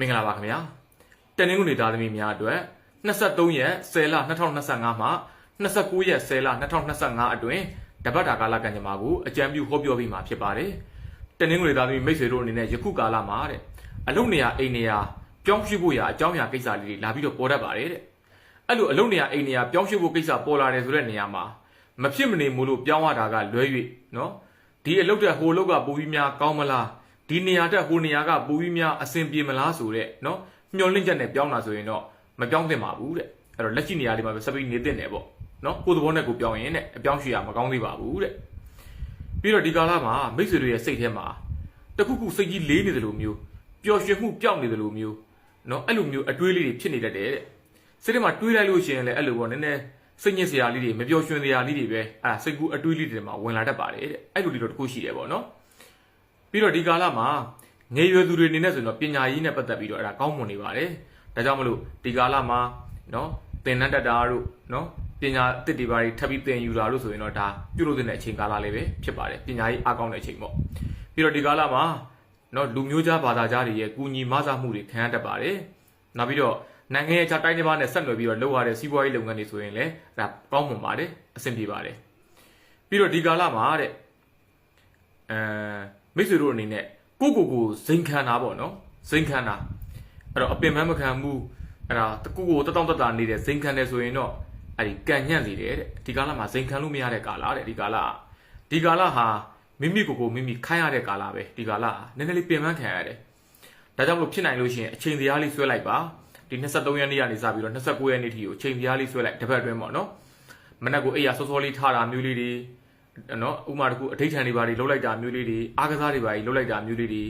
မင်္ဂလာပါခင်ဗျာတနင်္ဂနွေသားသမီးများအတွက်23ရက်10လ2025မှ29ရက်10လ2025အတွင်းတပတ်တာကာလကံကြမ္မာကိုအကြံပြုဟောပြောပေးမှာဖြစ်ပါတယ်တနင်္ဂနွေသားသမီးမိတ်ဆွေတို့အနေနဲ့ယခုကာလမှာတဲ့အလုပ်နေရာအိမ်နေရာပြောင်းရွှေ့ဖို့ရာအကြောင်းအရာကိစ္စလေးတွေလာပြီးတော့ပေါ်တတ်ပါတယ်တဲ့အဲ့လိုအလုပ်နေရာအိမ်နေရာပြောင်းရွှေ့ဖို့ကိစ္စပေါ်လာတယ်ဆိုတဲ့နေရာမှာမဖြစ်မနေမို့လို့ပြောင်းရတာကလွဲ၍နော်ဒီအလုပ်တဲ့ဟိုအလုပ်ကပိုပြီးများကောင်းမလား ဒီနေရာတက်ဟိုနေရာကပူပြီးများအဆင်ပြေမလားဆိုတဲ့နော်မျောလင့်ချက်နဲ့ပြောင်းလာဆိုရင်တော့မပြောင်းသင့်ပါဘူးတဲ့အဲ့တော့လက်ရှိနေရာလေးမှာပဲဆက်ပြီးနေသင့်တယ်ပေါ့နော်ကိုယ်သဘောနဲ့ကိုယ်ပြောင်းရင်တဲ့အပြောင်းရွှေ့ရမကောင်းသေးပါဘူးတဲ့ပြီးတော့ဒီကာလမှာမိတ်ဆွေတွေရဲ့စိတ်ထဲမှာတခုခုစိတ်ကြီးလေးနေတယ်လို့မျိုးပျော်ရွှင်မှုပျောက်နေတယ်လို့မျိုးနော်အဲ့လိုမျိုးအတွေးလေးတွေဖြစ်နေတတ်တယ်တဲ့စိတ်ထဲမှာတွေးလိုက်လို့ရှိရင်လည်းအဲ့လိုပေါ့နည်းနည်းစိတ်ညစ်စရာလေးတွေမပျော်ရွှင်စရာလေးတွေပဲအဲ့ဒါစိတ်ကူးအတွေးလေးတွေမှာဝင်လာတတ်ပါတယ်တဲ့အဲ့လိုလေးတော့တခုရှိတယ်ပေါ့နော် ပြီးတော့ဒီကာလမှာငယ်ရွယ်သူတွေအနေနဲ့ဆိုရင်တော့ပညာရေးနဲ့ပတ်သက်ပြီးတော့အဲ့ဒါကောင်းမွန်နေပါတယ်။ဒါကြောင့်မလို့ဒီကာလမှာနော်သင်တန်းတက်တာတို့နော်ပညာအသစ်တွေပါတွေထပ်ပြီးသင်ယူတာတို့ဆိုရင်တော့ဒါပြုလုပ်တဲ့အချိန်ကာလလေးပဲဖြစ်ပါတယ်။ပညာရေးအားကောင်းတဲ့အချိန်ပေါ့။ပြီးတော့ဒီကာလမှာနော်လူမျိုးခြားဘာသာခြားတွေရဲ့ကူညီမဆမှုတွေခံရတတ်ပါတယ်။နောက်ပြီးတော့နိုင်ငံရဲ့ခြားတိုင်းတစ်ပါးနဲ့ဆက်နွယ်ပြီးတော့လုပ်ရတဲ့စီးပွားရေးလုပ်ငန်းတွေဆိုရင်လည်းဒါကောင်းမွန်ပါတယ်အဆင်ပြေပါတယ်။ပြီးတော့ဒီကာလမှာတဲ့အဲ မိတ်ဆွေတို့အနေနဲ့ကိုကိုကိုဇိမ်ခံတာပေါ့နော်ဇိမ်ခံတာအဲ့တော့အပင်ပန်းမခံဘူးအဲ့ဒါကိုကိုတတောင့်တတာနေတဲ့ဇိမ်ခံတယ်ဆိုရင်တော့အဲ့ဒီကန်ညံ့နေတယ်တဲ့ဒီကာလမှာဇိမ်ခံလို့မရတဲ့ကာလတဲ့ဒီကာလကဒီကာလဟာမိမိကိုကိုမိမိခိုင်းရတဲ့ကာလပဲဒီကာလဟာနည်းနည်းလေးပင်ပန်းခံရတယ်ဒါကြောင့်မလို့ဖြစ်နိုင်လို့ရှိရင်အချိန်တရားလေးဆွဲလိုက်ပါဒီ23ရက်နေ့ကနေစပြီးတော့29ရက်နေ့ထိကိုအချိန်တရားလေးဆွဲလိုက်တစ်ပတ်အတွင်းပေါ့နော်မနက်ကိုအိယာစောစောလေးထားတာမျိုးလေးတွေ နော်ဥမာတကူအဋိဌာန်တွေဘာတွေလှုပ်လိုက်တာမျိုးလေးတွေအားကစားတွေဘာတွေလှုပ်လိုက်တာမျိုးလေးတွေ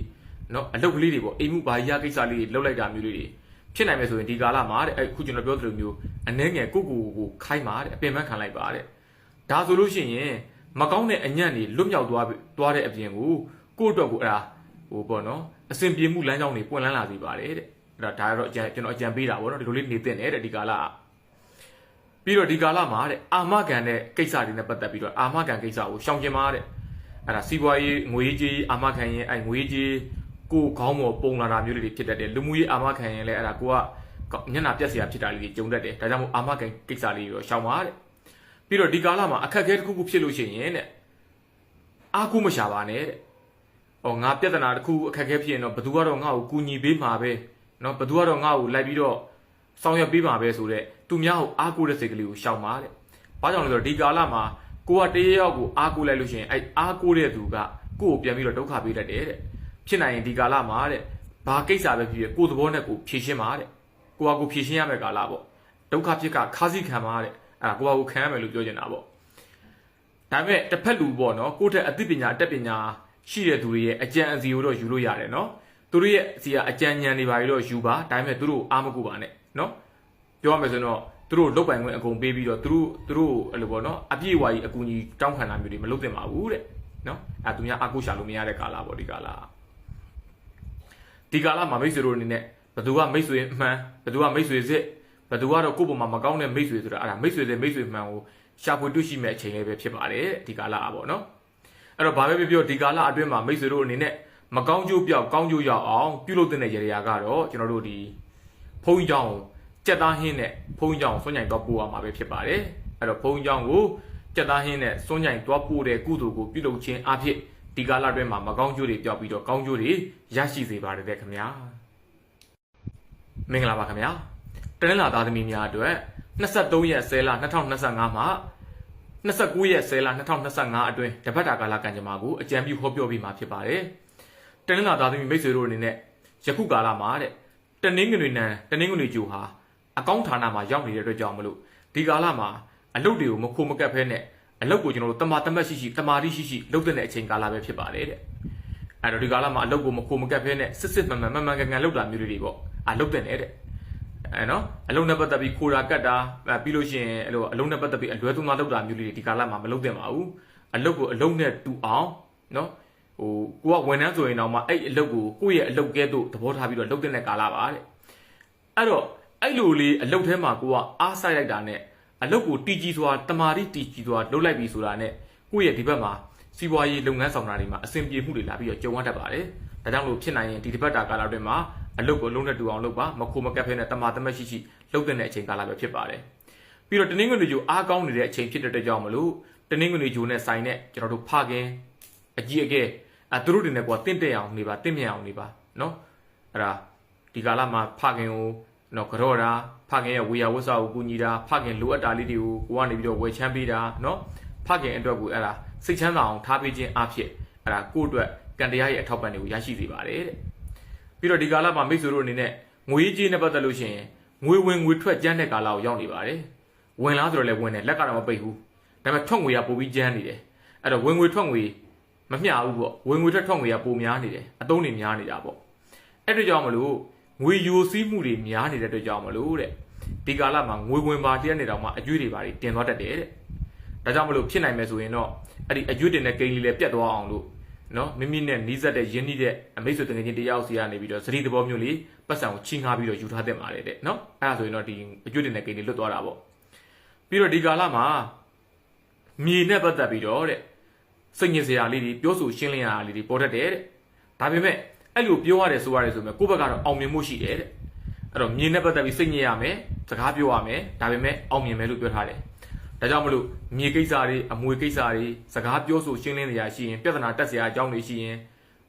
နော်အလုပ်ကလေးတွေပေါ့အိမ်မှုဘာကြီးရကိစ္စလေးတွေလှုပ်လိုက်တာမျိုးလေးတွေဖြစ်နိုင်မယ်ဆိုရင်ဒီကာလမှာတဲ့အခုကျွန်တော်ပြောသလိုမျိုးအနှဲငယ်ကိုကိုကိုခိုင်းပါတဲ့အပင်ပန်းခံလိုက်ပါတဲ့ဒါဆိုလို့ရှိရင်မကောင်းတဲ့အညံ့တွေလွတ်မြောက်သွားသွားတဲ့အပြင်ကိုကိုယ့်အတွက်ကိုအဲ့ဒါဟိုပေါ့နော်အစဉ်ပြေမှုလမ်းကြောင်းတွေပွင့်လန်းလာစေပါတယ်တဲ့အဲ့ဒါဒါကတော့အကြံကျွန်တော်အကြံပေးတာပေါ့နော်ဒီလိုလေးနေသင့်တယ်တဲ့ဒီကာလက ပြီးတော့ဒီကာလမှာတဲ့အာမခံတဲ့ကိစ္စတွေနဲ့ပတ်သက်ပြီးတော့အာမခံကိစ္စကိုရှောင်ကျင်ပါတဲ့အဲ့ဒါစီးပွားရေးငွေကြေးအာမခံရင်အဲ့ငွေကြေးကိုယ်ခေါင်းပေါ်ပုံလာတာမျိုးတွေဖြစ်တတ်တယ်လူမှုရေးအာမခံရင်လည်းအဲ့ဒါကိုကညံ့နာပြက်စရာဖြစ်တာလေးတွေကြုံတတ်တယ်ဒါကြောင့်မို့အာမခံကိစ္စလေးတွေတော့ရှောင်ပါတဲ့ပြီးတော့ဒီကာလမှာအခက်အခဲတစ်ခုခုဖြစ်လို့ရှိရင်တဲ့အာကုမရှာပါနဲ့တဲ့။အော်ငါပြဿနာတစ်ခုအခက်အခဲဖြစ်ရင်တော့ဘသူကတော့ငါ့ကိုကူညီပေးမှာပဲ။နော်ဘသူကတော့ငါ့ကိုလိုက်ပြီးတော့ဆောင်ရွက်ပေးပါပဲဆိုတော့ သူများကိုအားကိုးတဲ့စိတ်ကလေးကိုရှောင်ပါတဲ့။ဘာကြောင့်လဲဆိုတော့ဒီကာလမှာကိုကတရေယောက်ကိုအားကိုးလိုက်လို့ရှိရင်အဲအားကိုးတဲ့သူကကိုယ့်ကိုပြန်ပြီးတော့ဒုက္ခပေးတတ်တယ်တဲ့။ဖြစ်နိုင်ရင်ဒီကာလမှာတဲ့ဘာကိစ္စပဲဖြစ်ဖြစ်ကိုယ်သဘောနဲ့ကိုယ်ဖြေရှင်းပါတဲ့။ကိုကကိုဖြေရှင်းရမယ့်ကာလပေါ့။ဒုက္ခဖြစ်ကခါးစီခံပါတဲ့။အဲကိုကကိုခံရမယ်လို့ပြောချင်တာပေါ့။ဒါပေမဲ့တစ်ဖက်လူပေါ့နော်ကိုယ့်ထက်အသိပညာအတတ်ပညာရှိတဲ့သူတွေရဲ့အကြံအစီကိုတော့ယူလို့ရတယ်နော်။သူတို့ရဲ့စီကအကြံဉာဏ်တွေပါပြီးတော့ယူပါဒါပေမဲ့သူတို့အားမကူပါနဲ့နော်။ ပြောရမယ်ဆိုရင်တော့သူတို့လုတ်ပိုင်ခွင့်အကုန်ပေးပြီးတော့သူတို့သူတို့အဲ့လိုပေါ့နော်အပြည့်အဝကြီးအကူကြီးတောင်းခံတာမျိုးတွေမလုပ်သင့်ပါဘူးတဲ့နော်အဲသူများအကူရှာလို့မရတဲ့ကာလပေါ့ဒီကာလဒီကာလမှာမိတ်ဆွေတို့အနေနဲ့ဘသူကမိတ်ဆွေအမှန်ဘသူကမိတ်ဆွေစစ်ဘသူကတော့ကိုယ့်ပုံမှာမကောင်းတဲ့မိတ်ဆွေဆိုတာအဲ့ဒါမိတ်ဆွေစစ်မိတ်ဆွေမှန်ကိုရှာဖွေတွေ့ရှိမဲ့အချိန်လေးပဲဖြစ်ပါတယ်ဒီကာလอ่ะပေါ့နော်အဲ့တော့ဘာပဲပြောပြောဒီကာလအတွင်းမှာမိတ်ဆွေတို့အနေနဲ့မကောင်းကျိုးပြောက်ကောင်းကျိုးရောက်အောင်ပြုလုပ်တဲ့ရေရာကတော့ကျွန်တော်တို့ဒီဖုန်းကြောင်း ကြက်သားဟင်းနဲ့ဖုံးကြောင်စွန့်ညိုင်တော့ပို့ရမှာပဲဖြစ်ပါတယ်အဲ့တော့ဖုံးကြောင်ကိုကြက်သားဟင်းနဲ့စွန့်ညိုင်တော့ပို့တဲ့ကုသိုလ်ကိုပြုလုပ်ခြင်းအဖြစ်ဒီကာလအတွင်းမှာမကောင်းကျိုးတွေပြောက်ပြီးတော့ကောင်းကျိုးတွေရရှိစေပါတယ်တဲ့ခင်ဗျာမင်္ဂလာပါခင်ဗျာတနင်္လာသားသမီးများအတွက်23ရက်10လ2025မှာ29ရက်10လ2025အတွင်းတပတ်တာကာလကံကြမ္မာကိုအကြံပြုဟောပြောပေးမှာဖြစ်ပါတယ်တနင်္လာသားသမီးမိတ်ဆွေတို့အနေနဲ့ယခုကာလမှာတဲ့တနင်္ဂနွေနံတနင်္ဂနွေကျူဟာ အကောင့်ဌာနမှာရောက်နေတဲ့အတွက်ကြောင့်မလို့ဒီကာလမှာအလုပ်တွေကိုမခိုမကက်ဖဲနဲ့အလုပ်ကိုကျွန်တော်တို့တမာတမတ်ရှိရှိတမာတိရှိရှိလုပ်တဲ့အချိန်ကာလပဲဖြစ်ပါတယ်တဲ့အဲ့တော့ဒီကာလမှာအလုပ်ကိုမခိုမကက်ဖဲနဲ့စစ်စစ်မှန်မှန်မှန်မှန်ကန်ကန်လုပ်တာမျိုးတွေပေါ့အလုပ်တဲ့နေတဲ့အဲနော်အလုံးနဲ့ပတ်သက်ပြီးခိုရာကတ်တာပြီးလို့ရှိရင်အဲ့လိုအလုံးနဲ့ပတ်သက်ပြီးအလွဲသုံးစားလုပ်တာမျိုးတွေဒီကာလမှာမလုပ်သင့်ပါဘူးအလုပ်ကိုအလုံးနဲ့တူအောင်နော်ဟိုကိုကဝန်ထမ်းဆိုရင်တော့မှအဲ့အလုပ်ကိုကိုယ့်ရဲ့အလုပ်ကဲသို့သဘောထားပြီးတော့လုပ်တဲ့ကာလပါတဲ့အဲ့တော့ အဲ့လိုလေးအလုတ်ထဲမှာကိုကအားဆိုင်လိုက်တာနဲ့အလုတ်ကိုတီကြီးစွာတမာတိတီကြီးစွာလှုပ်လိုက်ပြီဆိုတာနဲ့ကိုယ့်ရဲ့ဒီဘက်မှာစီးပွားရေးလုပ်ငန်းဆောင်တာတွေမှာအဆင်ပြေမှုတွေလာပြီးတော့ကြုံရတတ်ပါတယ်။ဒါကြောင့်လို့ဖြစ်နိုင်ရင်ဒီတစ်ပတ်တာကာလအတွင်းမှာအလုပ်ကိုအလုံးနဲ့တူအောင်လုပ်ပါမခိုမကက်ဖဲနဲ့တမာတမတ်ရှိရှိလုပ်တဲ့အချိန်ကာလပဲဖြစ်ပါတယ်ပြီးတော့တနင်္ဂနွေဂျိုအားကောင်းနေတဲ့အချိန်ဖြစ်တဲ့အတွက်ကြောင့်မလို့တနင်္ဂနွေဂျိုနဲ့ဆိုင်တဲ့ကျွန်တော်တို့ဖခင်အကြီးအကဲအဲသူတို့တွေနဲ့ကွာတင့်တဲ့အောင်နေပါတင့်မြတ်အောင်နေပါနော်အဲ့ဒါဒီကာလမှာဖခင်ကို နော်ကြော့တာဖခင်ရဲ့ဝေယဝတ်စာကိုကူညီတာဖခင်လိုအပ်တာလေးတွေကိုကိုကနေပြီးတော့ဝယ်ချမ်းပေးတာနော်ဖခင်အတွက်ကိုအဲ့ဒါစိတ်ချမ်းသာအောင်ထားပေးခြင်းအဖြစ်အဲ့ဒါကိုယ့်အတွက်ကံတရားရဲ့အထောက်ပံ့တွေကိုရရှိစေပါတယ်တဲ့ပြီးတော့ဒီကာလမှာမိတ်ဆွေတို့အနေနဲ့ငွေကြေးနဲ့ပတ်သက်လို့ရှိရင်ငွေဝင်ငွေထွက်ကျန်းတဲ့ကာလကိုရောက်နေပါတယ်။ဝင်လားဆိုတော့လည်းဝင်တယ်လက်ကတော့မပိတ်ဘူး။ဒါပေမဲ့ထွက်ငွေကပိုပြီးကျန်းနေတယ်။အဲ့တော့ဝင်ငွေထွက်ငွေမမျှဘူးပေါ့။ဝင်ငွေထွက်ထွက်ငွေကပိုများနေတယ်။အသုံးတွေများနေတာပေါ့။အဲ့တို့ကြောင့်မလို့ ငွေယိုစီးမှုတွေများနေတဲ့အတွက်ကြောင့်မလို့တဲ့ဒီကာလမှာငွေဝင်ပါတရက်နေတော့မှအကျွေးတွေပါတင်သွားတတ်တယ်တဲ့။ဒါကြောင့်မလို့ဖြစ်နိုင်မယ်ဆိုရင်တော့အဲ့ဒီအကျွေးတင်တဲ့ကိန်းလေးလည်းပြတ်သွားအောင်လို့နော်မိမိနဲ့နီးစပ်တဲ့ရင်းနှီးတဲ့အမိတ်ဆွေတငယ်ချင်းတယောက်စီကနေပြီးတော့စတိသဘောမျိုးလေးပတ်စံကိုချင်းငှားပြီးတော့ယူထားတဲ့ပါတယ်တဲ့နော်အဲ့ဒါဆိုရင်တော့ဒီအကျွတ်တင်တဲ့ကိန်းလေးလွတ်သွားတာပေါ့ပြီးတော့ဒီကာလမှာမြေနဲ့ပတ်သက်ပြီးတော့တဲ့စိတ်ညစ်စရာလေးတွေပြောဆိုရှင်းလင်းရတာလေးတွေပေါ်တတ်တယ်တဲ့ဒါပေမဲ့ အဲ့လိုပြောရတယ်ဆိုရတယ်ဆိုပေမဲ့ကိုယ့်ဘက်ကတော့အောင်မြင်မှုရှိတယ်တဲ့အဲ့တော့မြေနဲ့ပတ်သက်ပြီးစိတ်ညစ်ရမယ်စကားပြောရမယ်ဒါပေမဲ့အောင်မြင်မယ်လို့ပြောထားတယ်ဒါကြောင့်မလို့မြေကိစ္စတွေအမွေကိစ္စတွေစကားပြောဆိုရှင်းလင်းနေရရှိရင်ပြဿနာတက်စရာအကြောင်းတွေရှိရင်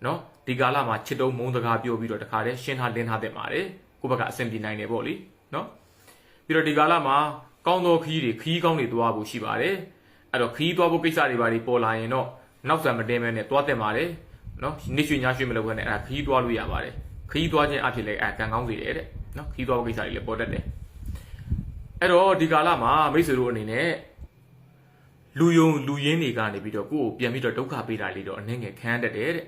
နော်ဒီကာလမှာချစ်တုံးမုန်းစကားပြောပြီးတော့တခါတည်းရှင်းထားလင်းထားတဲ့ပါတယ်ကိုယ့်ဘက်ကအဆင်ပြေနိုင်တယ်ပေါ့လေနော်ပြီးတော့ဒီကာလမှာကောင်းသောခီးတွေခီးကောင်းတွေသွားဖို့ရှိပါတယ်အဲ့တော့ခီးသွားဖို့ကိစ္စတွေပါတွေပေါ်လာရင်တော့နောက်ဆံမတင်မဲနဲ့သွားတင်ပါတယ် နော်နေ့ရွှေညရွှေမလုပ်ဘဲနဲ့အဲ့ဒါခီးသွားလို့ရပါတယ်ခီးသွားခြင်းအဖြစ်လည်းအဲ့ကံကောင်းစေတယ်တဲ့နော်ခီးသွားကိစ္စတွေလည်းပေါ်တတ်တယ်အဲ့တော့ဒီကာလမှာမိတ်ဆွေတို့အနေနဲ့လူယုံလူရင်းတွေကနေပြီးတော့ကိုယ့်ကိုပြန်ပြီးတော့ဒုက္ခပေးတာလေးတော့အနှင်းငယ်ခံရတတ်တယ်တဲ့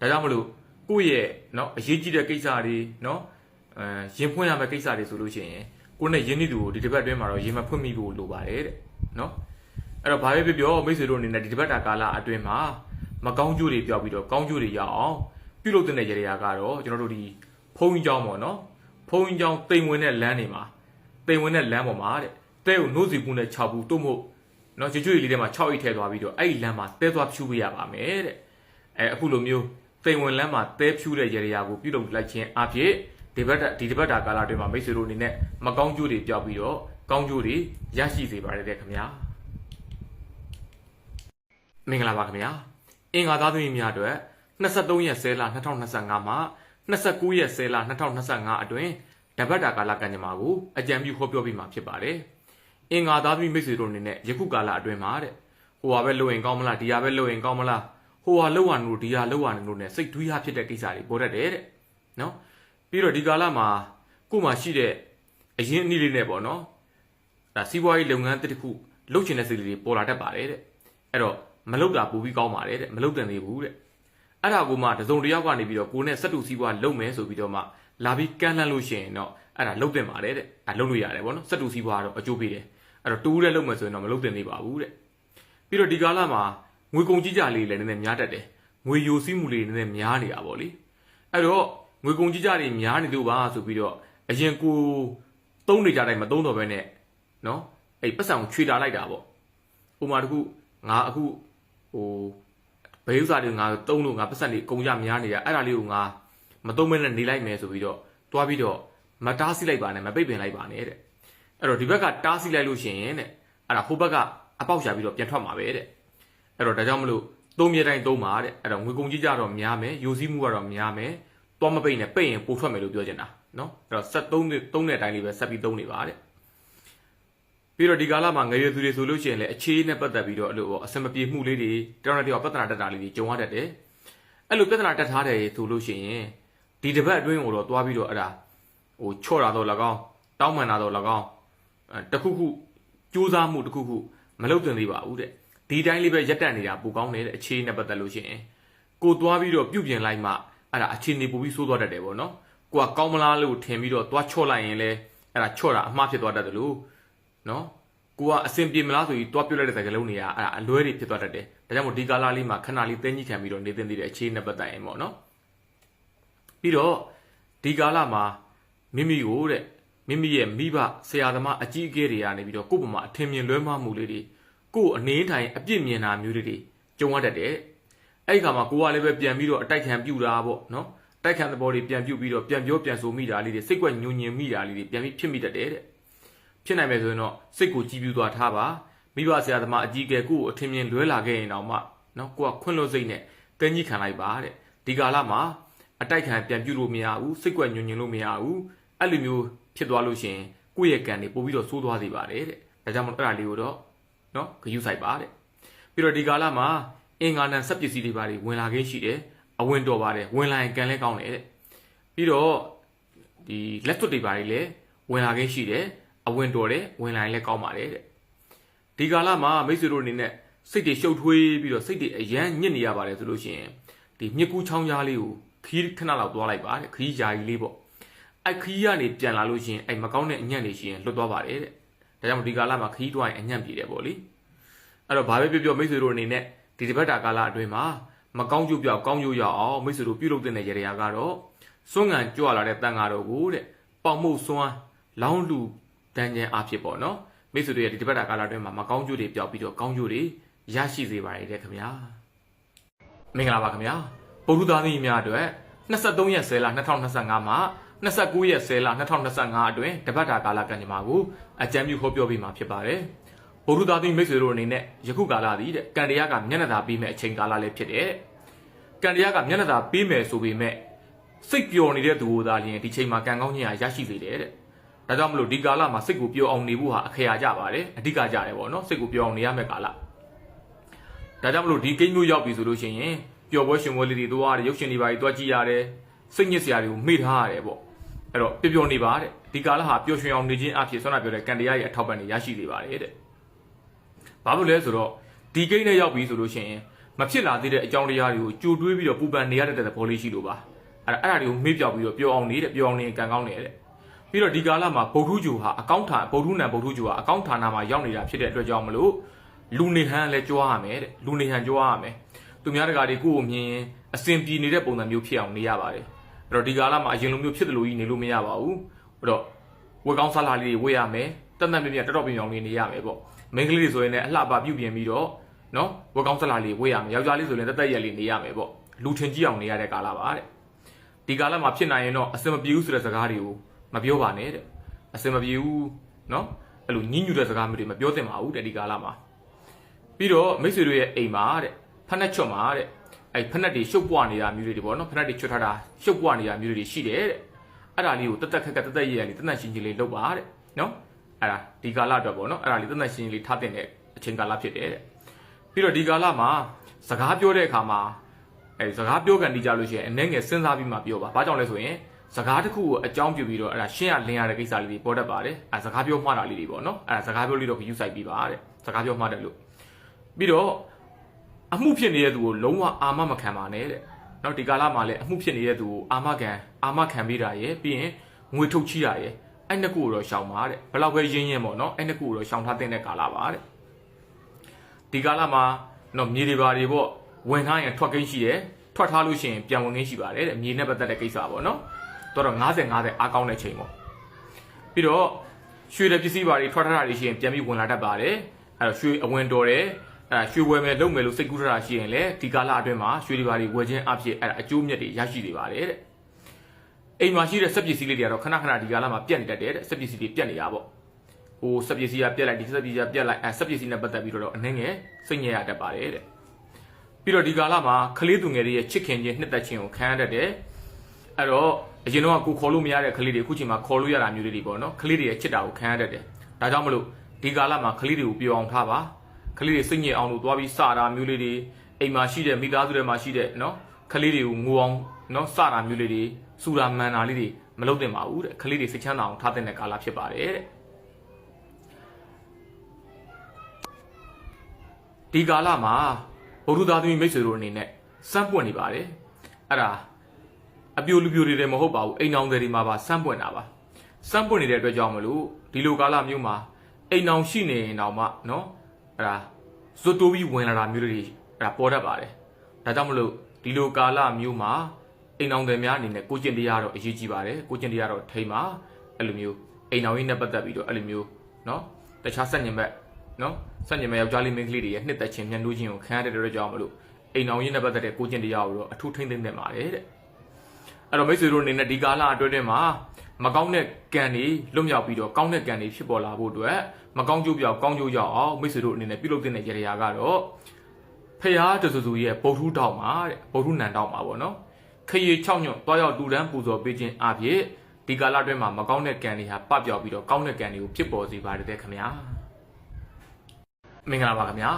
ဒါကြောင့်မလို့ကိုယ့်ရဲ့နော်အရေးကြီးတဲ့ကိစ္စတွေနော်အဲရင်ဖွင့်ရမယ့်ကိစ္စတွေဆိုလို့ရှိရင်ကိုယ့်နဲ့ရင်းနှီးသူကိုဒီတစ်ပတ်အတွင်းမှာတော့ရင်မဖွင့်မိဖို့လိုပါတယ်တဲ့နော်အဲ့တော့ဘာပဲပြောပြောမိတ်ဆွေတို့အနေနဲ့ဒီတစ်ပတ်တာကာလအတွင်းမှာ မကောင်းကျိုးတွေပြောက်ပြီးတော့ကောင်းကျိုးတွေရအောင်ပြုလုပ်တဲ့ရေရာကတော့ကျွန်တော်တို့ဒီဖုံးကြီးเจ้าပေါ့เนาะဖုံးကြီးเจ้าတိမ်ဝင်တဲ့လမ်းတွေမှာတိမ်ဝင်တဲ့လမ်းပေါ်မှာတဲ့တဲကိုနှိုးစီပူနဲ့6ဘူးတို့မို့ နော်ကျွတ်ကျွတ်လေးထဲမှာ6အိတ်ထဲသွားပြီးတော့အဲ့ဒီလမ်းမှာတဲသွားဖြူပေးရပါမယ်တဲ့အဲအခုလိုမျိုးတိမ်ဝင်လမ်းမှာတဲဖြူတဲ့ရေရာကိုပြုလုပ်လိုက်ခြင်းအဖြစ်ဒီဘက်ဒီဒီဘက်တာကာလအတွင်းမှာမိတ်ဆွေတို့အနေနဲ့မကောင်းကျိုးတွေပြောက်ပြီးတော့ကောင်းကျိုးတွေရရှိစေပါရတဲ့ခင်ဗျာမင်္ဂလာပါခင်ဗျာ အင်္ဂါသားသမီးများအတွက်23ရက်10လ2025မှာ29ရက်10လ2025အတွင်းတပတ်တာကာလကံကြမ္မာကိုအကြံပြုဟောပြောပြီးမှာဖြစ်ပါတယ်အင်္ဂါသားသမီးမိတ်ဆွေတို့အနေနဲ့ယခုကာလအတွင်းမှာတဲ့ဟိုဟာပဲလုပ်ရင်ကောင်းမလားဒီဟာပဲလုပ်ရင်ကောင်းမလားဟိုဟာလုပ်ရနလို့ဒီဟာလုပ်ရနလို့ ਨੇ စိတ်တွေးရဖြစ်တဲ့ကိစ္စတွေပေါ်တတ်တယ်တဲ့နော်ပြီးတော့ဒီကာလမှာကို့မှာရှိတဲ့အရင်အနည်းလေးနဲ့ပေါ့နော်ဒါစီးပွားရေးလုပ်ငန်းတစ်ခုလုပ်ချင်တဲ့စိတ်လေးတွေပေါ်လာတတ်ပါတယ်တဲ့အဲ့တော့ မလုပ်တာပိုပြီးကောင်းပါတယ်တဲ့မလုပ်တဲ့သေးဘူးတဲ့အဲ့ဒါကိုမှတစုံတစ်ယောက်ကနေပြီးတော့ကိုယ်နဲ့စက်တူစီးပွားလုပ်မယ်ဆိုပြီးတော့မှလာပြီးကမ်းလှမ်းလို့ရှိရင်တော့အဲ့ဒါလုပ်တင်ပါတယ်တဲ့အဲ့လုပ်လို့ရတယ်ပေါ့နော်စက်တူစီးပွားကတော့အကျိုးပေးတယ်အဲ့တော့တူးတဲ့လုပ်မယ်ဆိုရင်တော့မလုပ်သင့်သေးပါဘူးတဲ့ပြီးတော့ဒီကာလမှာငွေကုန်ကြီးကြလေးလည်းနည်းနည်းများတတ်တယ်ငွေယိုစီးမှုလေးနည်းနည်းများနေတာပေါ့လေအဲ့တော့ငွေကုန်ကြီးကြတွေများနေလို့ပါဆိုပြီးတော့အရင်ကိုသုံးနေကြတိုင်းမသုံးတော့ဘဲနဲ့နော်အဲ့ပတ်စံကိုခြွေတာလိုက်တာပေါ့ဥပမာတခုငါအခု ဟိုဘယ်ဥစ္စာတွေငါသုံးလို့ငါပတ်စံတွေကုန်ကြများနေတာအဲ့ဒါလေးကိုငါမသုံးမဲနဲ့နေလိုက်မယ်ဆိုပြီးတော့တွားပြီးတော့မတားဆီးလိုက်ပါနဲ့မပိတ်ပင်လိုက်ပါနဲ့တဲ့အဲ့တော့ဒီဘက်ကတားဆီးလိုက်လို့ရှိရင်တဲ့အဲ့ဒါဟိုဘက်ကအပေါက်ရှာပြီးတော့ပြန်ထွက်မှာပဲတဲ့အဲ့တော့ဒါကြောင့်မလို့သုံးမြဲတိုင်းသုံးပါတဲ့အဲ့တော့ငွေကုန်ကြီးကြတော့များမယ်ယူစည်းမှုကတော့များမယ်တွားမပိတ်နဲ့ပိတ်ရင်ပိုထွက်မယ်လို့ပြောချင်တာနော်အဲ့တော့ဆက်သုံးသုံးတဲ့အတိုင်းလေးပဲဆက်ပြီးသုံးနေပါတဲ့ ပြီးတော့ဒီကာလမှာငရေသူတွေဆိုလို့ရှိရင်လည်းအခြေနဲ့ပတ်သက်ပြီးတော့အဲ့လိုပေါ့အစမပြေမှုလေးတွေတောင်းတဲ့တောင်ပြဿနာတက်တာလေးတွေကြုံရတတ်တယ်အဲ့လိုပြဿနာတက်ထားတယ်ဆိုလို့ရှိရင်ဒီတစ်ပတ်အတွင်းကိုတော့တွားပြီးတော့အဲ့ဒါဟိုချော့တာတော့၎င်းတောင်းပန်တာတော့၎င်းအဲတခုခုစူးစမ်းမှုတခုခုမလုပ်သင့်သေးပါဘူးတဲ့ဒီတိုင်းလေးပဲရက်တက်နေတာပိုကောင်းတယ်တဲ့အခြေအနေနဲ့ပတ်သက်လို့ရှိရင်ကိုသွားပြီးတော့ပြုတ်ပြင်လိုက်မှအဲ့ဒါအခြေအနေပိုပြီးဆိုးသွားတတ်တယ်ပေါ့နော်ကိုကကောင်းမလားလို့ထင်ပြီးတော့သွားချော့လိုက်ရင်လဲအဲ့ဒါချော့တာအမှားဖြစ်သွားတတ်တယ်လို့ နော်ကိုကအစင်ပြေမလားဆိုပြီးသွားပြုတ်လိုက်တဲ့စကားလုံးတွေကအဲ့ဒါအလွဲတွေဖြစ်သွားတတ်တယ်ဒါကြောင့်မို့ဒီကာလလေးမှာခဏလေးတင်းကြီးခံပြီးတော့နေသင့်သေးတဲ့အခြေအနေနဲ့ပတ်သက်ရင်ပေါ့နော်ပြီးတော့ဒီကာလမှာမိမိကိုတဲ့မိမိရဲ့မိဘဆရာသမားအကြီးအကဲတွေကနေပြီးတော့ကိုယ့်ဘမှာအထင်မြင်လွဲမှားမှုလေးတွေကိုယ့်အနေထိုင်အပြစ်မြင်တာမျိုးတွေကြုံရတတ်တယ်။အဲ့ဒီခါမှာကိုကလည်းပဲပြန်ပြီးတော့အတိုက်ခံပြူတာပေါ့နော်တိုက်ခံသဘောတွေပြန်ပြုတ်ပြီးတော့ပြန်ပြောပြန်ဆိုမိတာလေးတွေစိတ်ကွက်ညှို့ညင်မိတာလေးတွေပြန်ပြီးဖြစ်မိတတ်တယ်တဲ့ ဖြစ်နိုင်မယ်ဆိုရင်တော့စိတ်ကိုကြည်ပြူသွားထားပါမိဘဆရာသမားအကြီးအကဲကိုယ့်ကိုအထင်မြင်လွဲလာခဲ့ရင်တော့မှနော်ကိုကခွင့်လွတ်စိတ်နဲ့ကင်းကြီးခံလိုက်ပါတဲ့ဒီကာလမှာအတိုက်ခံပြန်ပြုတ်လို့မရဘူးစိတ်ကွက်ညှို့ညင်လို့မရဘူးအဲ့လိုမျိုးဖြစ်သွားလို့ရှိရင်ကိုယ့်ရဲ့ကံတွေပို့ပြီးတော့ဆိုးသွားစေပါတယ်တဲ့ဒါကြောင့်မလို့အဲ့ဒါလေးကိုတော့နော်ဂယူဆိုင်ပါတဲ့ပြီးတော့ဒီကာလမှာအင်္ဂါနံစက်ပစ္စည်းတွေပါတွေဝင်လာခင်းရှိတယ်အဝင်တော်ပါတယ်ဝင်လာရင်ကံလဲကောင်းတယ်တဲ့ပြီးတော့ဒီလက်စွပ်တွေပါတွေလည်းဝင်လာခင်းရှိတယ် အဝင်တော်တယ်ဝင်လာရင်လည်းကောင်းပါတယ်တဲ့ဒီကာလမှာမိတ်ဆွေတို့အနေနဲ့စိတ်တွေရှုပ်ထွေးပြီးတော့စိတ်တွေအယမ်းညစ်နေရပါတယ်ဆိုလို့ရှိရင်ဒီမြစ်ကူးချောင်းကြားလေးကိုခီးခဏလောက်သွားလိုက်ပါတဲ့ခီးယာကြီးလေးပေါ့အဲ့ခီးကနေပြန်လာလို့ရှိရင်အဲ့မကောင်းတဲ့အညံ့တွေရှိရင်လွတ်သွားပါတယ်တဲ့ဒါကြောင့်ဒီကာလမှာခီးတွိုင်းအညံ့ပြေတယ်ပေါ့လေအဲ့တော့ဘာပဲပြောပြောမိတ်ဆွေတို့အနေနဲ့ဒီတစ်ပတ်တာကာလအတွင်းမှာမကောင်းကျိုးပြောက်ကောင်းကျိုးရအောင်မိတ်ဆွေတို့ပြုလုပ်တဲ့နေရာကတော့စွန့်ငံကြွလာတဲ့တန်ဃာတော်ကိုတဲ့ပေါင်မှုစွမ်းလောင်းလူ တန်းကျန်အဖြစ်ပေါ့နော်မိတ်ဆွေတို့ရဲ့ဒီတစ်ပတ်တာကာလအတွင်းမှာမကောင်းကျိုးတွေပြောက်ပြီးတော့ကောင်းကျိုးတွေရရှိစေပါရတဲ့ခင်ဗျာမင်္ဂလာပါခင်ဗျာပုရုသားသမီးများအတွက်23ရက်10လ2025မှာ29ရက်10လ2025အတွင်းတပတ်တာကာလကံကြမ္မာကိုအကြံပြုဟောပြောပေးမှာဖြစ်ပါတယ်ဘုရုသားသမီးမိတ်ဆွေတို့အနေနဲ့ယခုကာလသည်တဲ့ကံတရားကမျက်နှာသာပေးမဲ့အချိန်ကာလလည်းဖြစ်တယ်ကံတရားကမျက်နှာသာပေးမယ်ဆိုပေမဲ့စိတ်ပျော်နေတဲ့သူတို့သာလျှင်ဒီချိန်မှာကံကောင်းခြင်းဟာရရှိစေတယ်တဲ့ ဒါကြောင့်မလို့ဒီကာလမှာစိတ်ကိုပျော်အောင်နေဖို့ဟာအခရာကြပါတယ်အဓိကကြတယ်ပေါ့နော်စိတ်ကိုပျော်အောင်နေရမယ့်ကာလဒါကြောင့်မလို့ဒီကိန်းမျိုးရောက်ပြီဆိုလို့ရှိရင်ပျော်ပွဲရှင်ပွဲလေးတွေသွားရတယ်ရုပ်ရှင်တွေပါတွေသွားကြည့်ရတယ်စိတ်ညစ်စရာတွေကိုမေ့ထားရတယ်ပေါ့အဲ့တော့ပျော်ပျော်နေပါတဲ့ဒီကာလဟာပျော်ရွှင်အောင်နေခြင်းအဖြစ်ဆွမ်းနာပြောတဲ့ကံတရားရဲ့အထောက်ပံ့တွေရရှိစေပါတယ်တဲ့ဘာလို့လဲဆိုတော့ဒီကိန်းနဲ့ရောက်ပြီဆိုလို့ရှိရင်မဖြစ်လာသေးတဲ့အကြောင်းတရားတွေကိုကြိုတွေးပြီးတော့ပူပန်နေရတဲ့သဘောလေးရှိလို့ပါအဲ့ဒါအဲ့ဒါတွေကိုမေ့ပြောက်ပြီးတော့ပျော်အောင်နေတဲ့ပျော်အောင်နေကံကောင်းနေတဲ့ ပြီးတော့ဒီကာလမှာဗုဒ္ဓဂျူဟာအကောင့်ဌာဗုဒ္ဓနံဗုဒ္ဓဂျူဟာအကောင့်ဌာနမှာရောက်နေတာဖြစ်တဲ့အတွက်ကြောင့်မလို့လူနေဟန်လည်းကြွားရမယ်တဲ့လူနေဟန်ကြွားရမယ်သူများတကာတွေကိုယ့်ကိုမြင်ရင်အစဉ်ပြေနေတဲ့ပုံစံမျိုးဖြစ်အောင်နေရပါတယ်အဲ့တော့ဒီကာလမှာအရင်လိုမျိုးဖြစ်တယ်လို့ကြီးနေလို့မရပါဘူးအဲ့တော့ဝက်ကောင်းဆလာလေးတွေဝေ့ရမယ်တက်တက်မြမြတက်တော့ပြင်အောင်လေးနေရမယ်ပေါ့မိန်းကလေးတွေဆိုရင်လည်းအလှပပြုတ်ပြင်ပြီးတော့နော်ဝက်ကောင်းဆလာလေးဝေ့ရမယ်ယောက်ျားလေးဆိုရင်တက်တက်ရက်လေးနေရမယ်ပေါ့လူထင်ကြီးအောင်နေရတဲ့ကာလပါတဲ့ဒီကာလမှာဖြစ်နိုင်ရင်တော့အစင်မပြေဘူးဆိုတဲ့စကားတွေကို မပြောပါနဲ့တဲ့အစင်မပြေဘူးနော်အဲ့လိုညှဉ်းညူတဲ့စကားမျိုးတွေမပြောသင့်ပါဘူးတဲ့ဒီကာလမှာပြီးတော့မိတ်ဆွေတို့ရဲ့အိမ်မှာတဲ့ဖက်နှက်ချွတ်မှာတဲ့အဲ့ဖက်နှက်တွေရှုပ်ပွားနေတာမျိုးတွေပေါ့နော်ဖက်နှက်တွေချွတ်ထားတာရှုပ်ပွားနေတာမျိုးတွေရှိတယ်တဲ့အဲ့ဒါလေးကိုတက်တက်ခက်ခက်တက်တက်ရဲရဲလေးတက်တက်ရှင်းရှင်းလေးလုပ်ပါတဲ့နော်အဲ့ဒါဒီကာလအတွက်ပေါ့နော်အဲ့ဒါလေးတက်တက်ရှင်းရှင်းလေးထားတင်တဲ့အချိန်ကာလဖြစ်တယ်တဲ့ပြီးတော့ဒီကာလမှာစကားပြောတဲ့အခါမှာအဲစကားပြောကန်ဒီကြလို့ရှိရင်အနေငယ်စဉ်းစားပြီးမှပြောပါဘာကြောင့်လဲဆိုရင် စကားတစ်ခုကိုအကြောင်းပြုပြီးတော့အဲ့ဒါရှင်းရလင်းရတဲ့ကိစ္စလေးတွေပေါ်တတ်ပါတယ်အဲစကားပြောမှားတာလေးတွေပေါ့နော်အဲ့ဒါစကားပြောလေးတော့ယူဆိုင်ပြီးပါတဲ့စကားပြောမှားတယ်လို့ပြီးတော့အမှုဖြစ်နေတဲ့သူကိုလုံးဝအာမမခံပါနဲ့တဲ့နော်ဒီကာလမှာလည်းအမှုဖြစ်နေတဲ့သူကိုအာမခံအာမခံပေးတာရယ်ပြီးရင်ငွေထုတ်ချီးတာရယ်အဲ့နှစ်ခုကိုတော့ရှောင်ပါတဲ့ဘယ်လောက်ပဲရင်းရင်းပေါ့နော်အဲ့နှစ်ခုကိုတော့ရှောင်ထားတဲ့ကာလပါတဲ့ဒီကာလမှာနော်မြေတွေပါတွေပေါ့ဝင်ထားရင်ထွက်ကိန်းရှိတယ်ထွက်ထားလို့ရှိရင်ပြန်ဝင်ကိန်းရှိပါတယ်တဲ့မြေနဲ့ပတ်သက်တဲ့ကိစ္စပေါ့နော် တော့တော့90 90အားကောင်းတဲ့ချိန်ပေါ့ပြီးတော့ရွှေတဲ့ပစ္စည်းပါတွေထွက်ထားတာတွေရှိရင်ပြန်ပြီးဝင်လာတတ်ပါတယ်အဲ့တော့ရွှေအဝင်တော်တယ်အဲရွှေဝယ်မယ်လုပ်မယ်လို့စိတ်ကူးထားတာရှိရင်လည်းဒီကာလအတွင်းမှာရွှေတွေပါတွေဝယ်ခြင်းအဖြစ်အဲ့ဒါအကျိုးမြတ်တွေရရှိနေပါတယ်တဲ့အိမ်မှာရှိတဲ့စက်ပစ္စည်းလေးတွေကတော့ခဏခဏဒီကာလမှာပြတ်နေတတ်တယ်တဲ့စက်ပစ္စည်းတွေပြတ်နေတာပေါ့ဟိုစက်ပစ္စည်းကပြတ်လိုက်ဒီစက်ပစ္စည်းကပြတ်လိုက်အဲစက်ပစ္စည်းနဲ့ပတ်သက်ပြီးတော့အနှင်းငယ်စိတ်ညစ်ရတတ်ပါတယ်တဲ့ပြီးတော့ဒီကာလမှာကလေးသူငယ်တွေရဲ့ချစ်ခင်ခြင်းနှစ်သက်ခြင်းကိုခံရတတ်တယ်အဲ့တော့ အရင်တော့ကိုခေါ်လို့မရတဲ့ကလေးတွေအခုချိန်မှာခေါ်လို့ရတာမျိုးတွေပေါ့နော်ကလေးတွေရဲ့ချစ်တာကိုခံရတတ်တယ်ဒါကြောင့်မလို့ဒီကာလမှာကလေးတွေကိုပြောအောင်ထားပါကလေးတွေစိတ်ညစ်အောင်လို့သွားပြီးစတာမျိုးလေးတွေအိမ်မှာရှိတဲ့မိသားစုထဲမှာရှိတဲ့နော်ကလေးတွေကိုငိုအောင်နော်စတာမျိုးလေးတွေစူတာမန်တာလေးတွေမလုပ်သင့်ပါဘူးတဲ့ကလေးတွေစိတ်ချမ်းသာအောင်ထားတဲ့ကာလဖြစ်ပါတယ်တဲ့ဒီကာလမှာဘုရုသားသမီးမိတ်ဆွေတို့အနေနဲ့စမ်းပွင့်နေပါတယ်အဲ့ဒါ အပြိုလူပြိုတွေလည်းမဟုတ်ပါဘူးအိမ်အောင်တွေမှာပါစမ်းပွင့်တာပါစမ်းပွင့်နေတဲ့အတွက်ကြောင့်မလို့ဒီလိုကာလမျိုးမှာအိမ်အောင်ရှိနေရင်တော့မှနော်အဲ့ဒါဇွတ်တိုးပြီးဝင်လာတာမျိုးတွေအဲ့ဒါပေါ်တတ်ပါတယ်ဒါကြောင့်မလို့ဒီလိုကာလမျိုးမှာအိမ်အောင်တွေများအနေနဲ့ကိုကျင့်တရားတော့အရေးကြီးပါတယ်ကိုကျင့်တရားတော့ထိမ့်ပါအဲ့လိုမျိုးအိမ်အောင်ရေးနဲ့ပတ်သက်ပြီးတော့အဲ့လိုမျိုးနော်တခြားဆက်ညင်ဘက်နော်ဆက်ညင်ဘက်ယောက်ျားလေးမိန်းကလေးတွေရဲ့နှစ်သက်ခြင်းမျက်နှာချင်းကိုခံရတဲ့အတွက်ကြောင့်မလို့အိမ်အောင်ရေးနဲ့ပတ်သက်တဲ့ကိုကျင့်တရားကိုတော့အထူးထိမ့်သိမ့်သင့်ပါတယ်တဲ့ အဲ့တော့မိတ်ဆွေတို့အနေနဲ့ဒီကာလအတွင်းထဲမှာမကောင်းတဲ့ကံတွေလွတ်မြောက်ပြီးတော့ကောင်းတဲ့ကံတွေဖြစ်ပေါ်လာဖို့အတွက်မကောင်းကျိုးပြောက်ကောင်းကျိုးရောက်အောင်မိတ်ဆွေတို့အနေနဲ့ပြုလုပ်တဲ့ရရာကတော့ဖရာတဆူဆူရဲ့ပုတ်ထူးတောက်မှာတဲ့ပုတ်ထူးနန်တောက်မှာပေါ့နော်ခရီး6ညွတ်တွားရောက်တူတန်းပူဇော်ပေးခြင်းအဖြစ်ဒီကာလအတွင်းမှာမကောင်းတဲ့ကံတွေဟာပပျောက်ပြီးတော့ကောင်းတဲ့ကံတွေကိုဖြစ်ပေါ်စေပါတယ်တဲ့ခင်ဗျာမင်္ဂလာပါခင်ဗျာ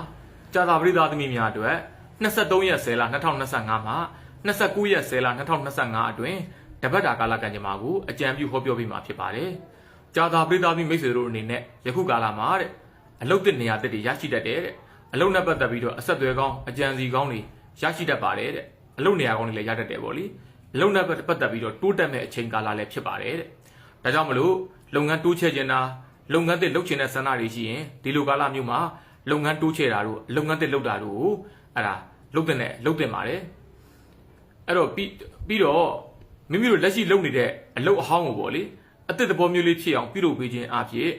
ကြာသာပရိသတ်သမီးများအတွက်23ရက်10လ2025မှာ 29ရက်10လ2025အတွင်းတပတ်တာကာလကံကြမ္မာကိုအကြံပြုဟောပြောပေးမှာဖြစ်ပါတယ်ကြာသာပရိသတ်သမီးမိတ်ဆွေတို့အနေနဲ့ယခုကာလမှာတဲ့အလုတ်တစ်နေရာတစ်တွေရရှိတတ်တယ်တဲ့အလုတ်နဲ့ပတ်သက်ပြီးတော့အဆက်အသွယ်ကောင်းအကြံစီကောင်းတွေရရှိတတ်ပါတယ်တဲ့အလုတ်နေရာကောင်းတွေလည်းရတတ်တယ်ပေါ့လေအလုတ်နဲ့ပတ်သက်ပြီးတော့တိုးတက်မဲ့အချိန်ကာလလည်းဖြစ်ပါတယ်တဲ့ဒါကြောင့်မလို့လုပ်ငန်းတိုးချဲ့ခြင်းတာလုပ်ငန်းတွေလုပ်ချင်တဲ့ဆန္ဒတွေရှိရင်ဒီလိုကာလမျိုးမှာလုပ်ငန်းတိုးချဲ့တာတို့လုပ်ငန်းတွေလုပ်တာတို့ကိုအဲ့ဒါလုပ်တဲ့နဲ့လုပ်တင်ပါတယ် အဲ့တော့ပြီးပြီးတော့မိမိတို့လက်ရှိလုပ်နေတဲ့အလုပ်အဟောင်းကိုပေါ့လေအသစ်သဘောမျိုးလေးဖြစ်အောင်ပြုလုပ်ပေးခြင်းအဖြစ်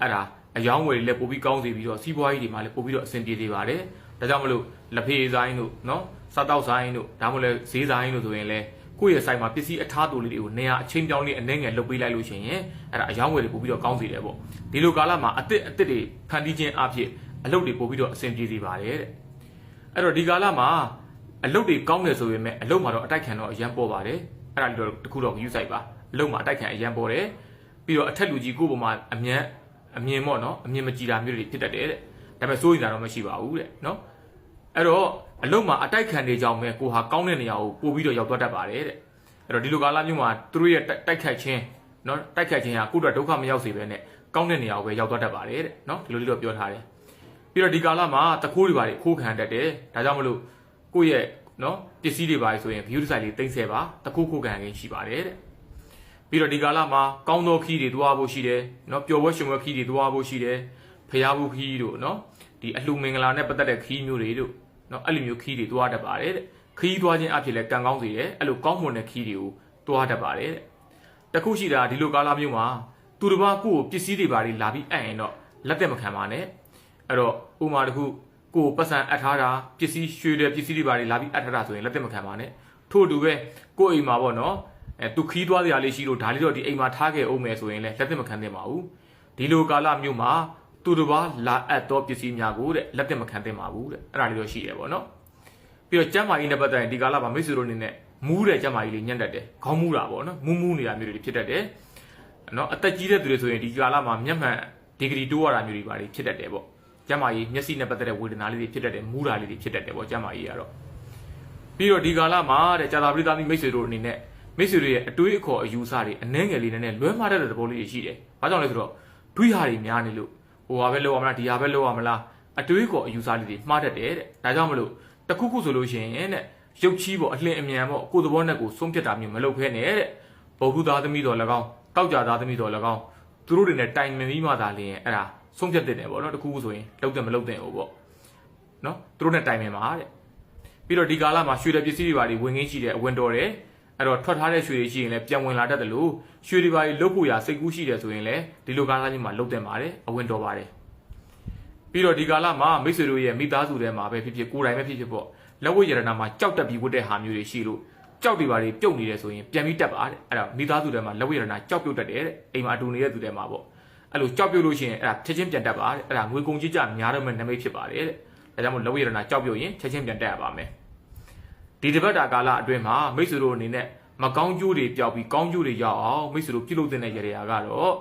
အဲ့ဒါအယောင်းဝယ်တွေလည်းပို့ပြီးကောင်းစေပြီးတော့စီးပွားရေးတွေမှာလည်းပို့ပြီးတော့အဆင်ပြေစေပါတယ်ဒါကြောင့်မလို့လက်ဖေးဆိုင်တို့နော်စားတောက်ဆိုင်တို့ဒါမှမဟုတ်ဈေးဆိုင်တို့ဆိုရင်လည်းကိုယ့်ရဲ့ဆိုင်မှာပစ္စည်းအထားတူလေးတွေကိုနေရာအချင်းပြောင်းလေးအနှဲငယ်လုပ်ပေးလိုက်လို့ရှိရင်အဲ့ဒါအယောင်းဝယ်တွေပို့ပြီးတော့ကောင်းစေတယ်ပေါ့ဒီလိုကာလမှာအသစ်အသစ်တွေဖန်တီးခြင်းအဖြစ်အလုပ်တွေပို့ပြီးတော့အဆင်ပြေစေပါတယ်တဲ့အဲ့တော့ဒီကာလမှာ အလုပ်တွေကောင်းတယ်ဆိုပေမဲ့အလုပ်မှာတော့အတိုက်ခံတော့အရန်ပေါ်ပါတယ်အဲ့ဒါလေးတော့တခုတော့ယူဆိုင်ပါအလုပ်မှာအတိုက်ခံအရန်ပေါ်တယ်ပြီးတော့အထက်လူကြီးကိုယ့်ပုံမှာအမြတ်အမြင်ပေါ့နော်အမြင်မကြည်တာမျိုးတွေဖြစ်တတ်တယ်တဲ့ဒါပေမဲ့စိုးရိမ်တာတော့မရှိပါဘူးတဲ့နော်အဲ့တော့အလုံးမှာအတိုက်ခံနေကြောင်းပဲကိုဟာကောင်းတဲ့နေရာကိုပို့ပြီးတော့ရောက်သွားတတ်ပါတယ်တဲ့အဲ့တော့ဒီလိုကာလမျိုးမှာသူတို့ရဲ့တိုက်ခိုက်ခြင်းနော်တိုက်ခိုက်ခြင်းဟာကိုယ့်အတွက်ဒုက္ခမရောက်စေဘဲနဲ့ကောင်းတဲ့နေရာကိုပဲရောက်သွားတတ်ပါတယ်တဲ့နော်ဒီလိုလေးတော့ပြောထားတယ်ပြီးတော့ဒီကာလမှာတခိုးတွေပါခိုးခံတတ်တယ်ဒါကြောင့်မလို့ ကိုယ့်ရဲ့နော်ပစ္စည်းတွေပါဆိုရင် view design လေးတိမ့်ဆဲပါတခိုးခိုးခံခြင်းရှိပါတယ်တဲ့ပြီးတော့ဒီကာလမှာကောင်းသောခီးတွေသွားဖို့ရှိတယ်နော်ပျော်ပွဲရှင်ပွဲခီးတွေသွားဖို့ရှိတယ်ဖျားဘူးခီးတို့နော်ဒီအလှမင်္ဂလာနဲ့ပတ်သက်တဲ့ခီးမျိုးတွေတို့နော်အဲ့လိုမျိုးခီးတွေသွားတတ်ပါတယ်တဲ့ခီးသွားခြင်းအဖြစ်လဲကံကောင်းစေတယ်အဲ့လိုကောင်းမွန်တဲ့ခီးတွေကိုသွားတတ်ပါတယ်တဲ့တခုရှိတာဒီလိုကာလမျိုးမှာသူတစ်ပါးကိုယ့်ကိုပစ္စည်းတွေပါလာပြီးအပ်ရင်တော့လက်သက်မခံပါနဲ့အဲ့တော့ဥမာတခု ကိုယ်ပတ်စံအပ်ထားတာပစ္စည်းရွှေတဲ့ပစ္စည်းတွေပါလာပြီးအပ်ထားတာဆိုရင်လက်သက်မခံပါနဲ့ထို့အတူပဲကိုယ့်အိမ်မှာပေါ့နော်အဲသူခီးသွားကြရလေးရှိလို့ဒါလေးတော့ဒီအိမ်မှာထားခဲ့အောင်မယ်ဆိုရင်လည်းလက်သက်မခံသင့်ပါဘူးဒီလိုကာလမျိုးမှာသူတစ်ပါးလာအပ်သောပစ္စည်းများကိုတဲ့လက်သက်မခံသင့်ပါဘူးတဲ့အဲ့ဒါလေးတော့ရှိတယ်ပေါ့နော်ပြီးတော့ကျမ်းမာရေးနဲ့ပတ်သက်ရင်ဒီကာလမှာမိတ်ဆွေတို့အနေနဲ့မူးတဲ့ကျမ်းမာရေးလေးညံ့တတ်တယ်ခေါင်းမူးတာပေါ့နော်မူးမူးနေတာမျိုးတွေဖြစ်တတ်တယ်နော်အသက်ကြီးတဲ့သူတွေဆိုရင်ဒီကာလမှာမျက်မှန်ဒီဂရီတိုးရတာမျိုးတွေပါဖြစ်တတ်တယ်ပေါ့ ကျမ်းမာရေးမျက်စိနဲ့ပတ်သက်တဲ့ဝေဒနာလေးတွေဖြစ်တတ်တယ်မူးတာလေးတွေဖြစ်တတ်တယ်ပေါ့ကျမ်းမာရေးကတော့ပြီးတော့ဒီကာလမှာတဲ့ကြာသာပရိသတ်မိတ်ဆွေတို့အနေနဲ့မိတ်ဆွေတွေရဲ့အတွေးအခေါ်အယူဆတွေအနှဲငယ်လေးနဲ့လွဲမှားတတ်တဲ့သဘောလေးတွေရှိတယ်။ဘာကြောင့်လဲဆိုတော့တွေးဟာတွေများနေလို့ဟိုဟာပဲလောက်ရမလားဒီဟာပဲလောက်ရမလားအတွေးအခေါ်အယူဆလေးတွေမှားတတ်တယ်တဲ့။ဒါကြောင့်မလို့တခုခုဆိုလို့ရှိရင်တဲ့ရုပ်ချီးပေါ့အလှင်အမြန်ပေါ့ကိုယ်သဘောနဲ့ကိုယ်ဆုံးဖြတ်တာမျိုးမလုပ်ဖဲနဲ့တဲ့။ဘုဟုသားသမီးတော်၎င်းတောက်ကြသားသမီးတော်၎င်းသူတို့တွေနဲ့တိုင်ပင်ပြီးမှသာလျင်အဲ့ဒါ ဆုံးဖြတ်တဲ့တယ်ပေါ့နော်တခုခုဆိုရင်လောက်တယ်မလောက်တဲ့ဟိုပေါ့နော်သူတို့နဲ့တိုင်ပင်ပါတဲ့ပြီးတော့ဒီကာလမှာရွှေတဲ့ပစ္စည်းတွေပါတွေဝင်ငင်းရှိတယ်အဝင်တော်တယ်အဲ့တော့ထွက်ထားတဲ့ရွှေတွေရှိရင်လည်းပြန်ဝင်လာတတ်တယ်လို့ရွှေတွေပါလုတ်ဖို့ရစိတ်ကူးရှိတယ်ဆိုရင်လည်းဒီလိုကာလကြီးမှာလုတ်တင်ပါတယ်အဝင်တော်ပါတယ်ပြီးတော့ဒီကာလမှာမိတ်ဆွေတို့ရဲ့မိသားစုထဲမှာပဲဖြစ်ဖြစ်ကိုယ်တိုင်ပဲဖြစ်ဖြစ်ပေါ့လက်ဝတ်ရတနာမှာကြောက်တက်ပြီးဝတ်တဲ့ဟာမျိုးတွေရှိလို့ကြောက်တွေပါတွေပြုတ်နေတယ်ဆိုရင်ပြန်ပြီးတက်ပါတဲ့အဲ့ဒါမိသားစုထဲမှာလက်ဝတ်ရတနာကြောက်ပြုတ်တတ်တယ်တဲ့အိမ်မှာအတူနေတဲ့သူတွေမှာပေါ့ အဲ့လိုကြောက်ပြုတ်လို့ရှိရင်အဲ့ဒါချက်ချင်းပြန်တက်ပါတဲ့အဲ့ဒါငွေကုန်ကြီးကြများတော့မဲ့နမိတ်ဖြစ်ပါတယ်တဲ့ဒါကြောင့်မို့လက်ဝတ်ရတနာကြောက်ပြုတ်ရင်ချက်ချင်းပြန်တက်ရပါမယ်ဒီတပတ်တာကာလအတွင်းမှာမိတ်ဆွေတို့အနေနဲ့မကောင်းကျိုးတွေပျောက်ပြီးကောင်းကျိုးတွေရောက်အောင်မိတ်ဆွေတို့ပြုလုပ်တဲ့ရရကတော့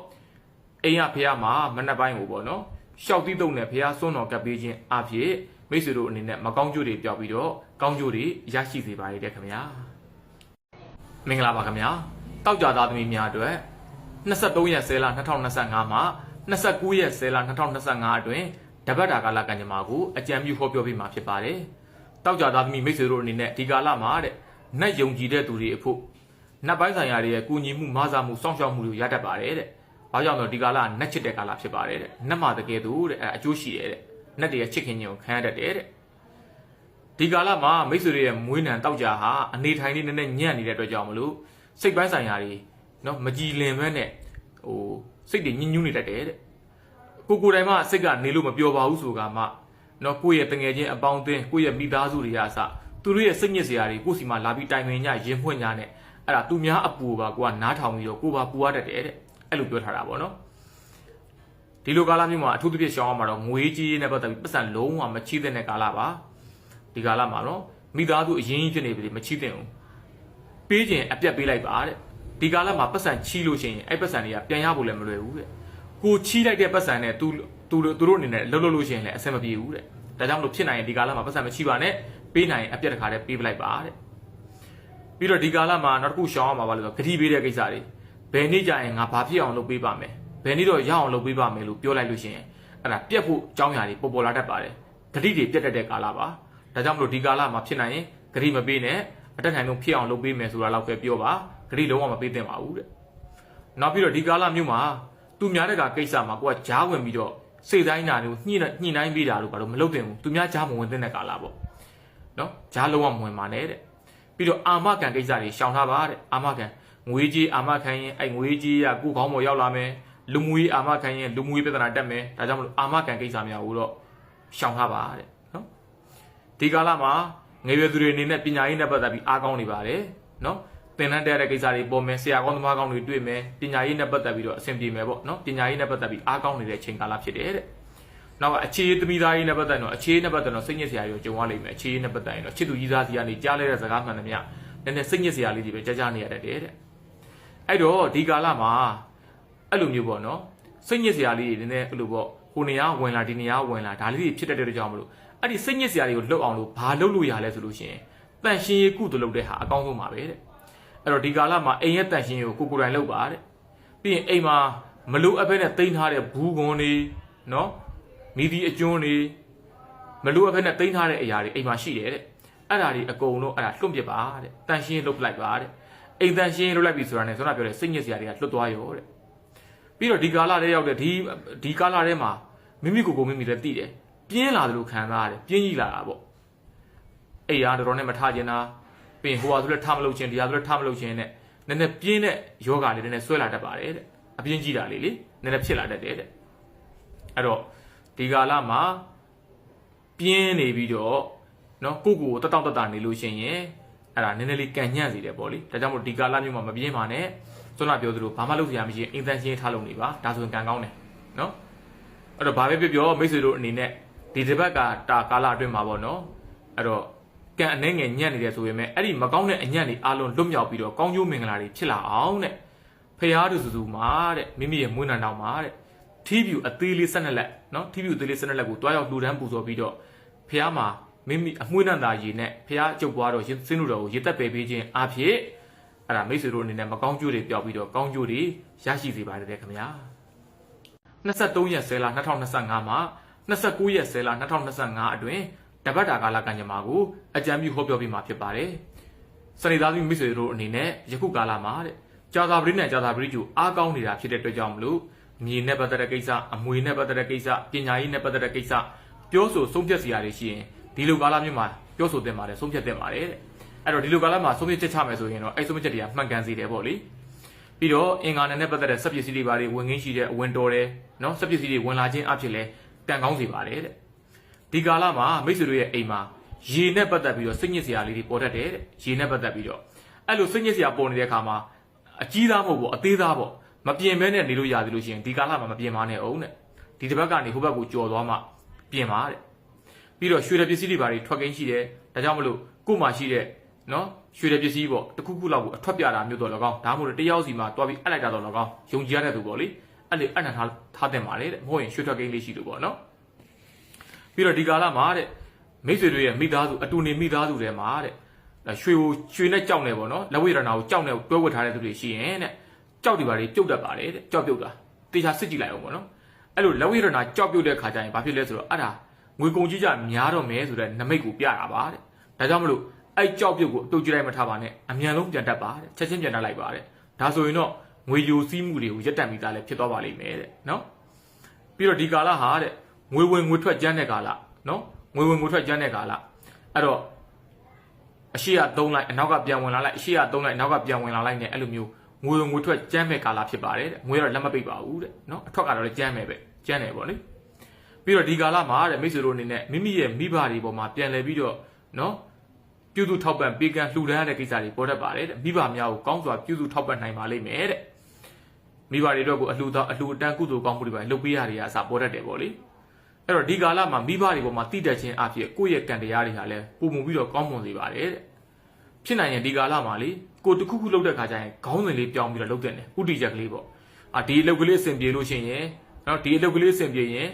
အိမ်ရဖះမှာမနှက်ပိုင်းကိုပေါ့နော်ရှောက်တိတုံနဲ့ဖះစွန်းတော်ကပ်ပေးခြင်းအဖြစ်မိတ်ဆွေတို့အနေနဲ့မကောင်းကျိုးတွေပျောက်ပြီးတော့ကောင်းကျိုးတွေရရှိစေပါရတဲ့ခင်ဗျာမင်္ဂလာပါခင်ဗျာတောက်ကြသားသမီးများအတွက် 23ရက်10လ2025မှာ29ရက်10လ2025အတွင်းတပတ်တာကာလကံကြမ္မာကိုအကြံပြုဟောပြောပေးမှာဖြစ်ပါတယ်တောက်ကြသားသမီးမိတ်ဆွေတို့အနေနဲ့ဒီကာလမှာတဲ့နတ်ယုံကြည်တဲ့သူတွေအဖို့နတ်ပိုင်းဆိုင်ရာတွေရဲ့ကုညီမှုမဆာမှုစောင့်ရှောက်မှုတွေရတတ်ပါတယ်တဲ့။ဘာကြောင့်လဲဒီကာလကနတ်ချစ်တဲ့ကာလဖြစ်ပါတယ်တဲ့။နတ်မှာတကယ်သူတဲ့အဲအကျိုးရှိတယ်တဲ့။နတ်တွေရဲ့ချစ်ခင်ခြင်းကိုခံရတတ်တယ်တဲ့။ဒီကာလမှာမိတ်ဆွေတွေရဲ့မွေးနံတောက်ကြဟာအနေထိုင်လေးနည်းနည်းညံ့နေတဲ့အတွက်ကြောင့်မလို့စိတ်ပိုင်းဆိုင်ရာတွေ နော်မကြည်လင်မဲနဲ့ဟိုစိတ်တွေညှဉ်းညူးနေတတ်တယ်တဲ့။ကိုကိုယ်တိုင်မှစိတ်ကနေလို့မပြောပါဘူးဆိုကမှနော်ကိုယ့်ရဲ့တငယ်ချင်းအပေါင်းအသင်းကိုယ့်ရဲ့မိသားစုတွေအစသူတို့ရဲ့စိတ်ညစ်စရာတွေကိုယ့်စီမှာလာပြီးတိုင်ပင်ညရင်ဖွင့်ညနဲ့အဲ့ဒါသူများအပူပါကိုကနားထောင်ပြီးတော့ကိုပါပူရတတ်တယ်တဲ့အဲ့လိုပြောထားတာပေါ့နော်ဒီလိုကာလမျိုးမှာအထူးသဖြင့်ရှောင်းအောင်မှာတော့ငွေကြီးနဲ့ပတ်သက်ပြီးပတ်စံလုံးဝမချိတဲ့ကာလပါဒီကာလမှာနော်မိသားစုအရင်ကြီးဖြစ်နေပြီမချိတဲ့ဘူးပေးခြင်းအပြတ်ပေးလိုက်ပါတဲ့ ဒီကာလမှာပတ်စံချီလို့ရှိရင်အဲ့ပတ်စံတွေကပြန်ရဖို့လည်းမလွယ်ဘူးတဲ့ကိုချီလိုက်တဲ့ပတ်စံနဲ့သူသူသူတို့အနေနဲ့လှုပ်လှုပ်လို့ရှိရင်လည်းအဆင်မပြေဘူးတဲ့ဒါကြောင့်မလို့ဖြစ်နိုင်ရင်ဒီကာလမှာပတ်စံမချီပါနဲ့ပေးနိုင်ရင်အပြတ်တစ်ခါတည်းပေးပလိုက်ပါတဲ့ပြီးတော့ဒီကာလမှာနောက်တစ်ခုရှောင်းအောင်ပါလို့ဆိုဂတိပေးတဲ့ကိစ္စတွေဘယ်နေ့ကျရင်ငါဘာဖြစ်အောင်လုပ်ပေးပါမယ်ဘယ်နေ့တော့ရအောင်လုပ်ပေးပါမယ်လို့ပြောလိုက်လို့ရှိရင်အဲ့ဒါပြက်ဖို့အကြောင်းအရာတွေပေါ်ပေါ်လာတတ်ပါတယ်ဂတိတွေပြက်တတ်တဲ့ကာလပါဒါကြောင့်မလို့ဒီကာလမှာဖြစ်နိုင်ရင်ဂတိမပေးနဲ့အတက်နိုင်ဆုံးဖြစ်အောင်လုပ်ပေးမယ်ဆိုတာတော့ပဲပြောပါ ဂတိလုံးဝမပေးသင့်ပါဘူးတဲ့နောက်ပြီးတော့ဒီကာလမျိုးမှာသူများတဲ့ကကိစ္စမှာကိုကကြားဝင်ပြီးတော့စိတ်တိုင်းနာလို့ညှိညှိနှိုင်းပေးတာလို့ဘာလို့မလုပ်သင့်ဘူးသူများကြားမဝင်သင့်တဲ့ကာလပေါ့နော်ကြားလုံးဝမဝင်ပါနဲ့တဲ့ပြီးတော့အာမခံကိစ္စတွေရှောင်ထားပါတဲ့အာမခံငွေကြီးအာမခံရင်အဲ့ငွေကြီးကကိုခေါင်းပေါ်ရောက်လာမယ်လူမှုရေးအာမခံရင်လူမှုရေးပြဿနာတက်မယ်ဒါကြောင့်မလို့အာမခံကိစ္စများကိုတော့ရှောင်ထားပါတဲ့နော်ဒီကာလမှာငယ်ရွယ်သူတွေအနေနဲ့ပညာရေးနဲ့ပတ်သက်ပြီးအားကောင်းနေပါတယ်နော် သင်တန်းတက်တဲ့ကိစ္စတွေပေါ်မယ်ဆရာကောင်းသမားကောင်းတွေတွေ့မယ်ပညာရေးနဲ့ပတ်သက်ပြီးတော့အဆင်ပြေမယ်ပေါ့နော်ပညာရေးနဲ့ပတ်သက်ပြီးအားကောင်းနေတဲ့ချိန်ကာလဖြစ်တယ်တဲ့နောက်အခြေသမီးသားရေးနဲ့ပတ်သက်တော့အခြေနဲ့ပတ်သက်တော့စိတ်ညစ်စရာတွေကြုံရလိမ့်မယ်အခြေနဲ့ပတ်သက်ရင်တော့ချစ်သူကြီးသားစီကနေကြားလဲတဲ့စကားမှန်တယ်မြနည်းနည်းစိတ်ညစ်စရာလေးတွေပဲကြားကြားနေရတတ်တယ်တဲ့အဲ့တော့ဒီကာလမှာအဲ့လိုမျိုးပေါ့နော်စိတ်ညစ်စရာလေးတွေနည်းနည်းအဲ့လိုပေါ့ဟိုနေရာဝင်လာဒီနေရာဝင်လာဒါလေးတွေဖြစ်တတ်တဲ့ကြောင့်မလို့အဲ့ဒီစိတ်ညစ်စရာတွေကိုလှုပ်အောင်လို့ဘာလှုပ်လို့ရလဲဆိုလို့ရှိရင်တန်ရှင်ရေးကုသလုပ်တဲ့ဟာအကောင်းဆုံးပါပဲတဲ့ အဲ့တော့ဒီကာလမှာအိမ်ရဲ့တန်ရှင်ရေးကိုကိုကိုယ်တိုင်လုပ်ပါတဲ့ပြီးရင်အိမ်မှာမလို့အဖက်နဲ့တိန်းထားတဲ့ဘူးကွန်တွေနော်မိဒီအကျွန်းတွေမလို့အဖက်နဲ့တိန်းထားတဲ့အရာတွေအိမ်မှာရှိတယ်တဲ့အဲ့ဒါတွေအကုန်လုံးအဲ့ဒါလွတ်ပြစ်ပါတဲ့တန်ရှင်ရေးလုပ်လိုက်ပါတဲ့အိမ်တန်ရှင်ရေးလုပ်လိုက်ပြီဆိုတာနဲ့ဆိုတော့ပြောတဲ့စိတ်ညစ်စရာတွေကလွတ်သွားရောတဲ့ပြီးတော့ဒီကာလလေးရောက်တဲ့ဒီဒီကာလထဲမှာမိမိကိုယ်ကိုမိမိလည်းသိတယ်ပြင်းလာတယ်လို့ခံစားရတယ်ပြင်းကြီးလာတာပေါ့အိယာတော်တော်နဲ့မထားခြင်းတာ ပြင်ဟိုဟာဆိုလည်းထားမလို့ခြင်းတရားဆိုလည်းထားမလို့ခြင်းနဲ့နည်းနည်းပြင်းတဲ့ယောဂလေးတွေနဲ့ဆွဲလာတတ်ပါတယ်တဲ့အပြင်းကြီးတာလေးလေနည်းနည်းဖြစ်လာတတ်တယ်တဲ့အဲ့တော့ဒီကာလမှာပြင်းနေပြီးတော့နော်ကိုကိုကိုတတောက်တတနေလို့ရှိရင်အဲ့ဒါနည်းနည်းလေးကန်ညံ့စီတယ်ပေါ့လေဒါကြောင့်မို့ဒီကာလမျိုးမှာမပြင်းပါနဲ့စွမ်းလာပြောသလိုဘာမှလုပ်စရာမရှိရင်အင်တန်ရှင်းထားလို့နေပါဒါဆိုရင်ကံကောင်းတယ်နော်အဲ့တော့ဘာပဲပြောပြောမိတ်ဆွေတို့အနေနဲ့ဒီတစ်ပတ်ကတာကာလအတွင်းမှာပေါ့နော်အဲ့တော့ ကံအနေငယ်ညံ့နေတယ်ဆိုပေမဲ့အဲ့ဒီမကောင်းတဲ့အညံ့တွေအလုံးလွတ်မြောက်ပြီးတော့ကောင်းကျိုးမင်္ဂလာတွေဖြစ်လာအောင်တဲ့ဖရာတို့စုစုမှာတဲ့မိမိရဲ့မွေးနံတော်မှာတဲ့ထီးပြူအသေးလေး12လက်နော်ထီးပြူအသေးလေး12လက်ကိုတွားရောက်လှူဒန်းပူဇော်ပြီးတော့ဖရာမှာမိမိအမွှေးနံတာရည်နဲ့ဖရာကျုပ်ပွားတော့စင်းတို့တော်ကိုရေတက်ပယ်ပေးခြင်းအဖြစ်အဲ့ဒါမိတ်ဆွေတို့အနေနဲ့မကောင်းကျိုးတွေပျောက်ပြီးတော့ကောင်းကျိုးတွေရရှိစေပါတယ်ခင်ဗျာ23ရက်10လ2025မှာ29ရက်10လ2025အတွင်း တပတ်တာကာလကံကြမ္မာကိုအကြံပြုဟောပြောပြမှာဖြစ်ပါတယ်။စနေသားသမီးမိတ်ဆွေတို့အနေနဲ့ယခုကာလမှာတဲ့ကြာသာပရိနဲ့ကြာသာပရိကျူအားကောင်းနေတာဖြစ်တဲ့အတွက်ကြောင့်မလို့မြေနဲ့ပတ်သက်တဲ့ကိစ္စအမွေနဲ့ပတ်သက်တဲ့ကိစ္စပညာရေးနဲ့ပတ်သက်တဲ့ကိစ္စပြောဆိုဆုံးဖြတ်စရာတွေရှိရင်ဒီလိုကာလမျိုးမှာပြောဆိုသင့်ပါတယ်ဆုံးဖြတ်သင့်ပါတယ်တဲ့။အဲ့တော့ဒီလိုကာလမှာဆုံးဖြတ်ချက်ချမယ်ဆိုရင်တော့အဲ့ဆုံးဖြတ်ချက်တွေကမှန်ကန်စေတယ်ပေါ့လေ။ပြီးတော့အင်္ဂါနဲ့ပတ်သက်တဲ့စက်ပစ္စည်းတွေဘာတွေဝင်ငင်းရှိတဲ့ဝင်တော်တယ်နော်စက်ပစ္စည်းတွေဝင်လာခြင်းအဖြစ်လဲကံကောင်းစေပါတယ်တဲ့ ဒီကာလမှာမိတ်ဆွေတို့ရဲ့အိမ်မှာရေနဲ့ပတ်သက်ပြီးတော့စိတ်ညစ်စရာလေးတွေပေါ်တတ်တယ်တဲ့ရေနဲ့ပတ်သက်ပြီးတော့အဲ့လိုစိတ်ညစ်စရာပေါ်နေတဲ့အခါမှာအကြီးသားမဟုတ်ဘူးအသေးသားပေါ့မပြင်မဲနဲ့နေလို့ရသေးလို့ရှိရင်ဒီကာလမှာမပြင်ပါနဲ့အောင်တဲ့ဒီတစ်ဘက်ကနေဟိုဘက်ကိုကြော်သွားမှပြင်ပါတဲ့ပြီးတော့ရွှေတဲ့ပစ္စည်းတွေဘာတွေထွက်ကိန်းရှိတယ်ဒါကြောင့်မလို့ကို့မှာရှိတဲ့နော်ရွှေတဲ့ပစ္စည်းပေါ့တခုခုလောက်ကိုအထွက်ပြတာမျိုးတော့လကောင်းဒါမှမဟုတ်တယောက်စီမှာတွားပြီးအပ်လိုက်တာတော့လကောင်းယုံကြည်ရတဲ့သူပေါ့လေအဲ့လေအနံထားထားတင်ပါလေတဲ့မဟုတ်ရင်ရွှေထွက်ကိန်းလေးရှိလို့ပေါ့နော် ပြီးတော့ဒီကာလမှာတဲ့မိတ်ဆွေတို့ရဲ့မိသားစုအတူနေမိသားစုတွေမှာတဲ့ရွှေကိုရွှေနဲ့ကြောက်နေပေါ့နော်လက်ဝိရဏကိုကြောက်နေတွဲဝတ်ထားတဲ့သူတွေရှိရင်တဲ့ကြောက်ဒီပါတွေပြုတ်တတ်ပါတယ်တဲ့ကြောက်ပြုတ်တာတေချာစစ်ကြည့်လိုက်အောင်ပေါ့နော်အဲ့လိုလက်ဝိရဏကြောက်ပြုတ်တဲ့ခါကျရင်ဘာဖြစ်လဲဆိုတော့အဲ့ဒါငွေကုန်ကြီးကြများတော့မယ်ဆိုတဲ့နမိတ်ကိုပြတာပါတဲ့ဒါကြောင့်မလို့အဲ့ကြောက်ပြုတ်ကိုအတူကြည့်လိုက်မထားပါနဲ့အမြန်ဆုံးပြန်တတ်ပါတဲ့ချက်ချင်းပြန်တတ်လိုက်ပါတဲ့ဒါဆိုရင်တော့ငွေယိုစီးမှုတွေကိုရက်တက်မိသားလည်းဖြစ်သွားပါလိမ့်မယ်တဲ့နော်ပြီးတော့ဒီကာလဟာတဲ့ ငွေဝင်ငွေထွက်ကျန်းတဲ့ကာလနော်ငွေဝင်ငွေထွက်ကျန်းတဲ့ကာလအဲ့တော့အရှိရသုံးလိုက်အနောက်ကပြန်ဝင်လာလိုက်အရှိရသုံးလိုက်အနောက်ကပြန်ဝင်လာလိုက်နဲ့အဲ့လိုမျိုးငွေဝင်ငွေထွက်ကျန်းမဲ့ကာလဖြစ်ပါတယ်တဲ့ငွေတော့လက်မပိတ်ပါဘူးတဲ့နော်အထွက်ကတော့လည်းကျန်းမဲ့ပဲကျန်းတယ်ပေါ့လေပြီးတော့ဒီကာလမှာတဲ့မိတ်ဆွေတို့အနေနဲ့မိမိရဲ့မိဘတွေပေါ်မှာပြန်လဲပြီးတော့နော်ပြုစုထောက်ပံ့ပေးကမ်းလှူဒန်းရတဲ့ကိစ္စတွေပေါ်တတ်ပါတယ်တဲ့မိဘများကိုကောင်းစွာပြုစုထောက်ပံ့နိုင်ပါလိမ့်မယ်တဲ့မိဘတွေအတွက်ကိုအလှူသောအလှူအတန်းကုသိုလ်ကောင်းမှုတွေပါလုပ်ပေးရတွေအစားပေါ်တတ်တယ်ပေါ့လေ အဲ့တော့ဒီကာလမှာမိဘတွေပေါ်မှာတည်တတ်ခြင်းအဖြစ်ကိုယ့်ရဲ့ကံတရားတွေဟာလည်းပုံမှုပြီးတော့ကောင်းမွန်စေပါတယ်တဲ့ဖြစ်နိုင်ရင်ဒီကာလမှာလေကိုတစ်ခုခုလုပ်တဲ့ခါကျရင်ခေါင်းစဉ်လေးပြောင်းပြီးတော့လုပ်တဲ့တယ်ဥတီချက်ကလေးပေါ့အာဒီအလုပ်ကလေးအဆင်ပြေလို့ရှိရင်နော်ဒီအလုပ်ကလေးအဆင်ပြေရင်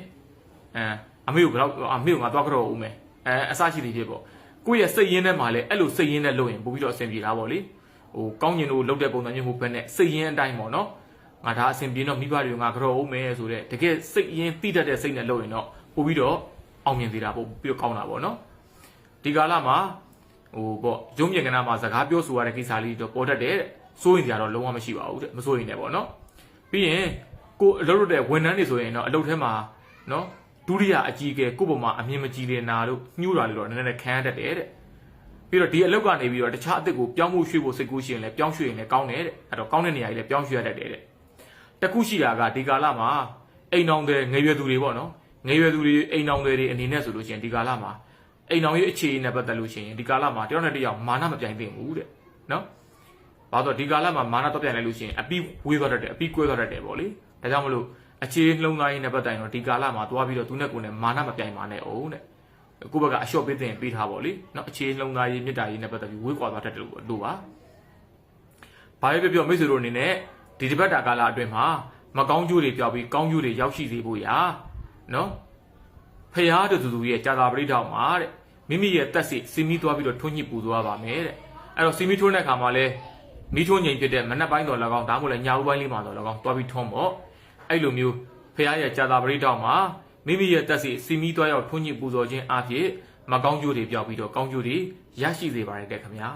အဲအမေကိုကတော့အမေကိုငါသွားကြတော့ဦးမယ်အဲအစရှိသည်ဖြစ်ပေါ့ကိုယ့်ရဲ့စိတ်ရင်းထဲမှာလည်းအဲ့လိုစိတ်ရင်းနဲ့လုပ်ရင်ပို့ပြီးတော့အဆင်ပြေတာပေါ့လေဟိုကောင်းကျင်လို့လုပ်တဲ့ပုံစံမျိုးမဟုတ်ဘဲနဲ့စိတ်ရင်းအတိုင်းပေါ့နော်ငါဒါအဆင်ပြေတော့မိဘတွေကငါကြောက်အောင်မယ်ဆိုတဲ့တကယ်စိတ်ရင်းတိတတ်တဲ့စိတ်နဲ့လုပ်ရင်တော့ ပို့ပြီးတော့အောင်မြင်သေးတာပို့ပြီးတော့ကောင်းတာပေါ့နော်ဒီကာလမှာဟိုပေါ့ရုံးမြင်ကနာမှာစကားပြောဆိုရတဲ့ကိစ္စလေးတော့ပေါ်တတ်တယ်တဲ့စိုးရင်ကြတော့လုံးဝမရှိပါဘူးတဲ့မစိုးရင်လည်းပေါ့နော်ပြီးရင်ကိုအလုပ်လုပ်တဲ့ဝန်ထမ်းတွေဆိုရင်တော့အလုပ်ထဲမှာနော်ဒုတိယအကြီးအကဲကိုယ့်ပုံမှာအမြင်မကြည်တဲ့နာလို့ညှိုးတာလို့တော့နည်းနည်းခံရတတ်တယ်တဲ့ပြီးတော့ဒီအလုပ်ကနေပြီးတော့တခြားအသစ်ကိုပြောင်းမှုရွှေ့ဖို့စိတ်ကူးရှိရင်လည်းပြောင်းရွှေ့ရင်လည်းကောင်းတယ်တဲ့အဲ့တော့ကောင်းတဲ့နေရာကြီးလည်းပြောင်းရွှေ့ရတတ်တယ်တဲ့တခုရှိတာကဒီကာလမှာအိမ်အောင်တဲ့ငယ်ရွယ်သူတွေပေါ့နော် ငရွယ်သူတွေအိမ်အောင်တွေအနေနဲ့ဆိုလို့ရှိရင်ဒီကာလမှာအိမ်အောင်ရဲ့အခြေအနေနဲ့ပတ်သက်လို့ရှိရင်ဒီကာလမှာတယောက်နဲ့တယောက်မာနမပြိုင်သင့်ဘူးတဲ့နော်ဘာလို့ဒီကာလမှာမာနတော့ပြိုင်လိုက်လို့ရှိရင်အပီးဝေးသွားတတ်တယ်အပီးကွဲသွားတတ်တယ်ပေါ့လေဒါကြောင့်မလို့အခြေနှုံသားရေးနဲ့ပတ်သက်ရင်တော့ဒီကာလမှာသွားပြီးတော့သူနဲ့ကိုယ်နဲ့မာနမပြိုင်ပါနဲ့အောင်တဲ့ကိုယ့်ဘက်ကအလျှော့ပေးတဲ့ပေးထားပေါ့လေနော်အခြေနှုံသားရေးမြစ်တာရေးနဲ့ပတ်သက်ပြီးဝေးကွာသွားတတ်တယ်လို့လို့ပါဘာပဲပြောမိတ်ဆွေတို့အနေနဲ့ဒီဒီဘက်တာကာလအတွင်းမှာမကောင်းကျိုးတွေပြောက်ပြီးကောင်းကျိုးတွေရောက်ရှိစေဖို့ရာ နော်ဖရာတူတူရဲ့ကြာသာပရိထောင်မှာတဲ့မိမိရဲ့တက်စီစီမီသွားပြီးတော့ထွန်းညစ်ပူသွားပါမယ်တဲ့အဲ့တော့စီမီထွန်းတဲ့ခါမှာလဲမီးထွန်းငိမ်ဖြစ်တဲ့မနက်ပိုင်းတော်၎င်းဒါမှမဟုတ်လည်းညဦးပိုင်းလေးမှာတော်၎င်းသွားပြီးထွန်းပေါ့အဲ့လိုမျိုးဖရာရဲ့ကြာသာပရိထောင်မှာမိမိရဲ့တက်စီစီမီသွားရောက်ထွန်းညစ်ပူဇော်ခြင်းအဖြစ်မကောင်းကျိုးတွေပြောက်ပြီးတော့ကောင်းကျိုးတွေရရှိစေပါတယ်တဲ့ခင်ဗျာ